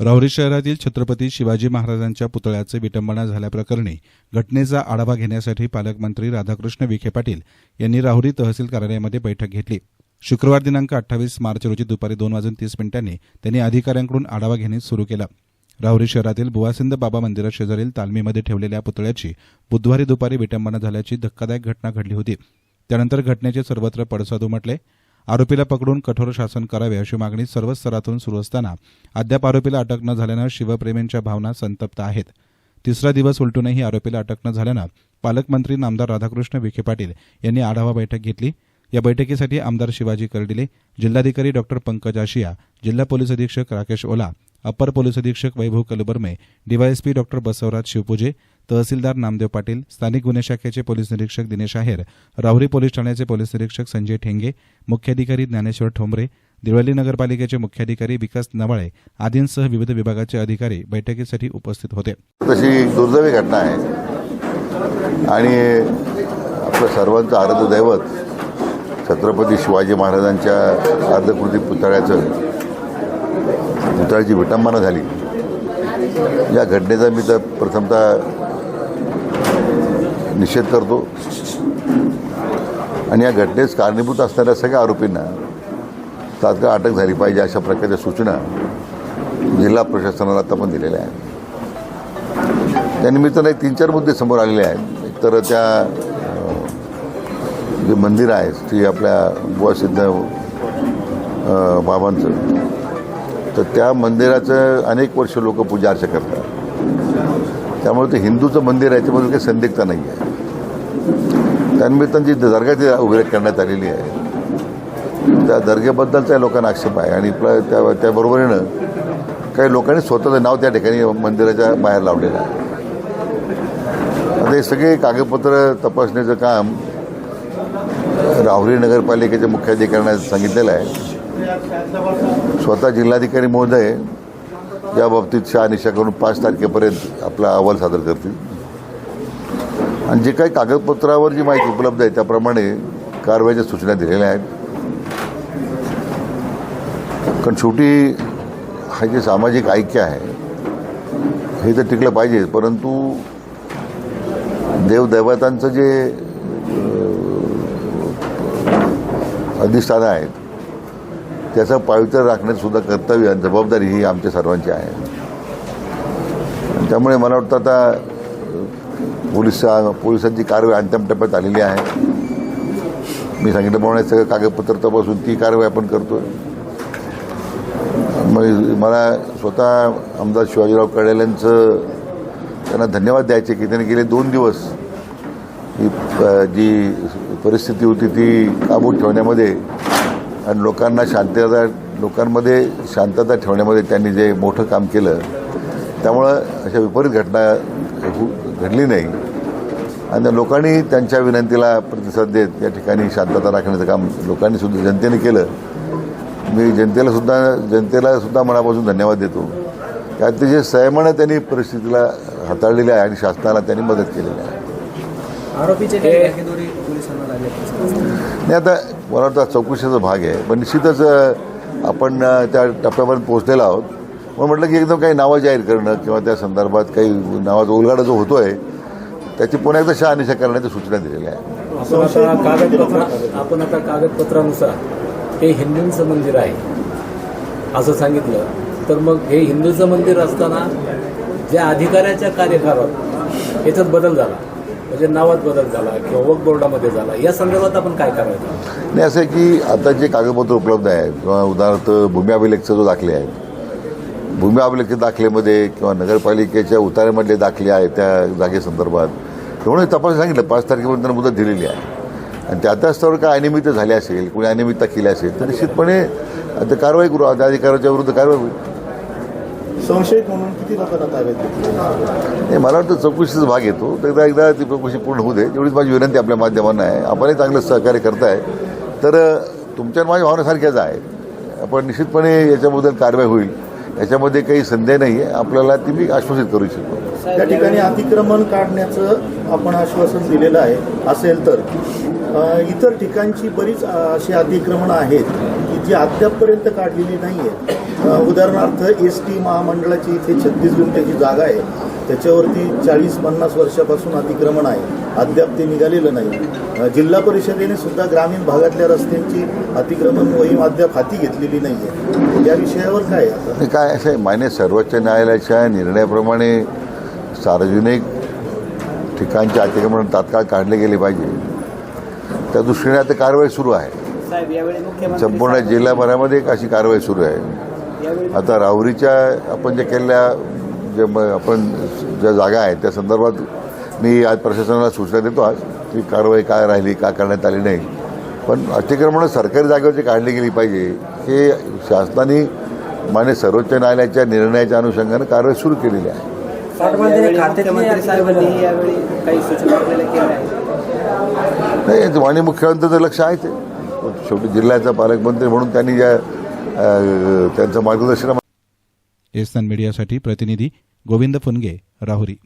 राहुरी शहरातील छत्रपती शिवाजी महाराजांच्या पुतळ्याचे विटंबना झाल्याप्रकरणी घटनेचा आढावा घेण्यासाठी पालकमंत्री राधाकृष्ण विखे पाटील यांनी राहुरी तहसील कार्यालयामध्ये बैठक घेतली. शुक्रवार दिनांक अठ्ठावीस मार्च रोजी दुपारी दोन वाजून तीस मिनिटांनी त्यांनी अधिकाऱ्यांकडून आढावा घेणे सुरू केला. राहुरी शहरातील बुवासिंद बाबा मंदिराशेजारील तालमीमध्ये ठेवलेल्या पुतळ्याची बुधवारी दुपारी विटंबना झाल्याची धक्कादायक घटना घडली होती. त्यानंतर घटनेचे सर्वत्र पडसाद उमटले. आरोपीला पकडून कठोर शासन करावे अशी मागणी सर्व स्तरातून सुरू असताना अद्याप आरोपीला अटक न झाल्यानं शिवप्रेमींच्या भावना संतप्त आहेत. तिसरा दिवस उलटूनही आरोपीला अटक न झाल्यानं पालकमंत्री नामदार राधाकृष्ण विखे पाटील यांनी आढावा बैठक घेतली. या बैठकीसाठी आमदार शिवाजी कर्डिले जिल्हाधिकारी डॉक्टर पंकज आशिया जिल्हा पोलीस अधीक्षक राकेश ओला अप्पर पोलीस अधीक्षक वैभव कलबर्मे डीवायएसपी डॉक्टर बसवराज शिवपूजे तहसीलदार नामदेव पाटील स्थानिक गुन्हे शाखेचे पोलीस निरीक्षक दिनेश आहेर राहुरी पोलीस ठाण्याचे पोलीस निरीक्षक संजय ठेंगे मुख्याधिकारी ज्ञानेश्वर ठोंबरे दिवळली नगरपालिकेचे मुख्याधिकारी विकास नवाळे आदींसह विविध विभागाचे अधिकारी बैठकीसाठी उपस्थित होते. तशी दुर्दैवी घटना आहे. आणि आपलं सर्वांचं आराध्य दैवत छत्रपती शिवाजी महाराजांच्या अर्धकृती पुतळ्याचं पुतळ्याची विटंबना झाली. या घटनेचा मी तर प्रथमतः निषेध करतो. आणि या घटनेस कारणीभूत असणाऱ्या सगळ्या आरोपींना तात्काळ अटक झाली पाहिजे अशा प्रकारच्या सूचना जिल्हा प्रशासनाला आता पण दिलेल्या आहेत. त्यानिमित्तानं एक तीन चार मुद्दे समोर आलेले आहेत. एक तर त्या जे मंदिर आहे ती आपल्या बुवासिद्ध बाबांचं तर त्या मंदिराचं अनेक वर्ष लोक पूजा अर्चा करतात. त्यामुळे ते हिंदूचं मंदिर आहे त्यामध्ये काही संदिग्धता नाही आहे. त्यानिमित्तानं जी दर्गा ती उभी करण्यात आलेली आहे त्या दर्गेबद्दलचा लोकांना आक्षेप आहे. आणि त्या त्याबरोबरीनं काही लोकांनी स्वतःचं नाव त्या ठिकाणी मंदिराच्या बाहेर लावलेलं आहे. आता हे सगळे कागदपत्र तपासण्याचं काम राहुरी नगरपालिकेच्या मुख्याधिकाऱ्यांना सांगितलेलं आहे. स्वतः जिल्हाधिकारी महोदय या बाबतीत शहानिशा करून पाच तारखेपर्यंत आपला अहवाल सादर करतील. आणि जे काही कागदपत्रावर जी माहिती उपलब्ध आहे त्याप्रमाणे कारवाईच्या सूचना दिलेल्या आहेत. कारण शेवटी हा जे सामाजिक ऐक्य आहे हे तर टिकलं पाहिजे परंतु देवदैवतांचं जे अधिष्ठानं आहेत त्याचं पावित्र्य राखण्यातसुद्धा कर्तव्य आणि जबाबदारी ही आमच्या सर्वांची आहे. त्यामुळे मला वाटतं आता पोलिसा पोलिसांची कारवाई अंतिम टप्प्यात आलेली आहे. मी सांगितल्याप्रमाणे सगळं कागदपत्र तपासून ती कारवाई आपण करतो मग मला स्वतः आमदार शिवाजीराव कडेल्यांचं त्यांना धन्यवाद द्यायचे की त्यांनी गेले दोन दिवस ही प- जी परिस्थिती होती ती काबूत ठेवण्यामध्ये आणि लोकांना शांतता लोकांमध्ये शांतता ठेवण्यामध्ये त्यांनी जे मोठं काम केलं त्यामुळं अशा विपरीत घटना घडली नाही. आणि लोकांनी त्यांच्या विनंतीला प्रतिसाद देत या ठिकाणी शांतता राखण्याचं काम लोकांनी सुद्धा जनतेने केलं. मी जनतेला सुद्धा जनतेला सुद्धा मनापासून धन्यवाद देतो. की अतिशय संयमानं त्यांनी परिस्थितीला हाताळलेली आहे आणि शासनाला त्यांनी मदत केलेली आहे. आरोपीचे काही धाकेदोरी पोलिसांना लागले नाही आता मला वाटतं चौकशीचा भाग आहे पण निश्चितच आपण त्या टप्प्यापर्यंत पोहोचलेलो आहोत. मग म्हटलं की एकदम काही नावं जाहीर करणं किंवा त्या संदर्भात काही नावाचा उलगाडा जो होतोय त्याची पुन्हा एकदा शहानिशा करण्याच्या सूचना दिलेल्या आहेत. आपण आता कागदपत्र आपण आता कागदपत्रानुसार हे हिंदूंचं मंदिर आहे असं सांगितलं. तर मग हे हिंदूचं मंदिर असताना ज्या अधिकाऱ्याच्या कार्यकाळात याच्यात बदल झाला. म्हणजे नावात बदल झाला किंवा वक बोर्डामध्ये झाला. या संदर्भात आपण काय करायचं? नाही असं आहे की आता जे कागदपत्र उपलब्ध आहेत किंवा उदाहरणार्थ भूमी अभिलेखचे जो दाखले आहेत भूमी अभिलेख दाखलेमध्ये किंवा नगरपालिकेच्या उतार्यामधले दाखले आहेत त्या जागेसंदर्भात. म्हणून तपास सांगितलं पाच तारखेपर्यंत मुदत दिलेली आहे. आणि त्या त्या स्तरावर काय अनियमित झाली असेल कोणी अनियमितता केली असेल तर निश्चितपणे आता कारवाई करू त्या अधिकाऱ्याच्या विरुद्ध कारवाई होईल. संशयित म्हणून किती लोकांना ताब्यात नाही मला वाटतं चौकशीचा भाग येतो. तर एकदा एकदा ती चौकशी पूर्ण होऊ दे. एवढीच माझी विनंती आपल्या माध्यमांना आहे. आपणही चांगलं सहकार्य करताय. तर तुमच्या माझ्या भावनासारख्याच आहे आपण निश्चितपणे याच्याबद्दल कारवाई होईल. याच्यामध्ये काही संदेह नाही आहे आपल्याला ती मी आश्वासित करू इच्छितो. त्या ठिकाणी अतिक्रमण काढण्याचं आपण आश्वासन दिलेलं आहे. असेल तर इतर ठिकाणची बरीच अशी अतिक्रमणं आहेत की जी अद्यापपर्यंत काढलेली नाही आहे उदाहरणार्थ एस टी महामंडळाची इथे छत्तीस गुंठ्याची जागा आहे. त्याच्यावरती चाळीस पन्नास वर्षापासून अतिक्रमण आहे. अद्याप ते निघालेलं नाही. जिल्हा परिषदेने सुद्धा ग्रामीण भागातल्या रस्त्यांची अतिक्रमण मोहीम अद्याप हाती घेतलेली नाही आहे या विषयावर काय काय असं आहे मान्य सर्वोच्च न्यायालयाच्या निर्णयाप्रमाणे सार्वजनिक ठिकाणचे अतिक्रमण तात्काळ काढले गेले पाहिजे. त्या दृष्टीने आता कारवाई सुरू आहे. साहेब यावेळी मुख्यमंत्री संपूर्ण जिल्ह्याभरामध्ये एक अशी कारवाई सुरू आहे. आता राहुरीच्या आपण जे केलेल्या जे म- आपण ज्या जागा आहेत त्या संदर्भात मी आज प्रशासनाला सूचना देतो आज की कारवाई काय राहिली का करण्यात आली नाही. पण अतिक्रमणं सरकारी जागेवरची काढली गेली पाहिजे हे शासनाने मान्य सर्वोच्च न्यायालयाच्या निर्णयाच्या अनुषंगाने कारवाई सुरू केलेली आहे. नाही माननीय मुख्यमंत्र्यांचं लक्ष आहे ते शेवटी जिल्ह्याचा पालकमंत्री म्हणून त्यांनी ज्या त्यांचं मार्गदर्शन एसन मीडियासाठी प्रतिनिधी गोविंद फुनगे राहुरी.